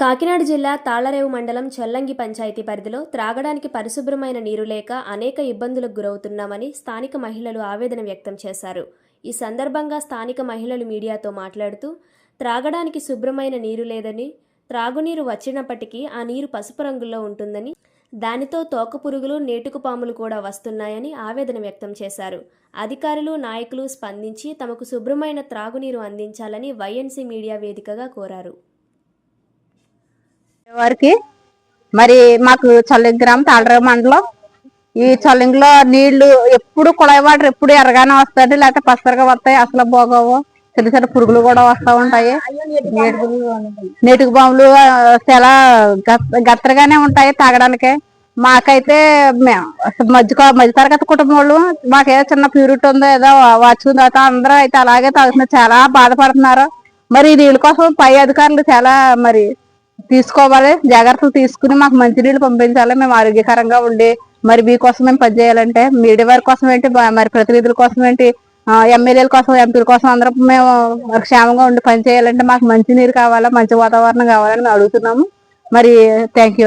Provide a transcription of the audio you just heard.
కాకినాడ జిల్లా తాళరేవు మండలం చల్లంగి పంచాయతీ పరిధిలో త్రాగడానికి పరిశుభ్రమైన నీరు లేక అనేక ఇబ్బందులకు గురవుతున్నామని స్థానిక మహిళలు ఆవేదన వ్యక్తం చేశారు. ఈ సందర్భంగా స్థానిక మహిళలు మీడియాతో మాట్లాడుతూ త్రాగడానికి శుభ్రమైన నీరు లేదని త్రాగునీరు వచ్చినప్పటికీ ఆ నీరు పసుపు రంగులో ఉంటుందని దానితో తోకపురుగులు నేటుకు పాములు కూడా వస్తున్నాయని ఆవేదన వ్యక్తం చేశారు. అధికారులు నాయకులు స్పందించి తమకు శుభ్రమైన త్రాగునీరు అందించాలని వైఎన్సీ మీడియా వేదికగా కోరారు. వారికి. మరి మాకు చల్లింగ్ గ్రామం తాళరావు మండలం. ఈ చల్లింగ్లో నీళ్ళు ఎప్పుడు కుళాయి వాటర్ ఎప్పుడు ఎర్రగానే వస్తాయి లేకపోతే పసరగా వస్తాయి అసలు బాగోవు చిన్న చిన్న పురుగులు కూడా వస్తూ ఉంటాయి. నీటికి బాంబులు చాలా గత్- గత్తరగానే ఉంటాయి తాగడానికి. మాకైతే మధ్య మధ్య తరగతి కుటుంబం వాళ్ళు మాకేదో చిన్న ప్యూరిటీ ఉందో ఏదో వచ్చుకున్న తర్వాత అందరూ అయితే అలాగే తాగుతున్నారు. చాలా బాధపడుతున్నారు. మరి ఈ నీళ్ళ కోసం పై అధికారులు చాలా మరి తీసుకోవాలి. జాగ్రత్తలు తీసుకుని మాకు మంచినీళ్ళు పంపించాలి. మేము ఆరోగ్యకరంగా ఉండి మరి మీకోసం మేము పనిచేయాలంటే మీడియా వారి కోసం ఏంటి? మరి ప్రతినిధుల కోసం ఏంటి? ఎమ్మెల్యేల కోసం ఎంపీల కోసం అందరం మేము క్షేమంగా ఉండి పనిచేయాలంటే మాకు మంచి నీరు కావాలా మంచి వాతావరణం కావాలని మేము అడుగుతున్నాము. మరి థ్యాంక్ యూ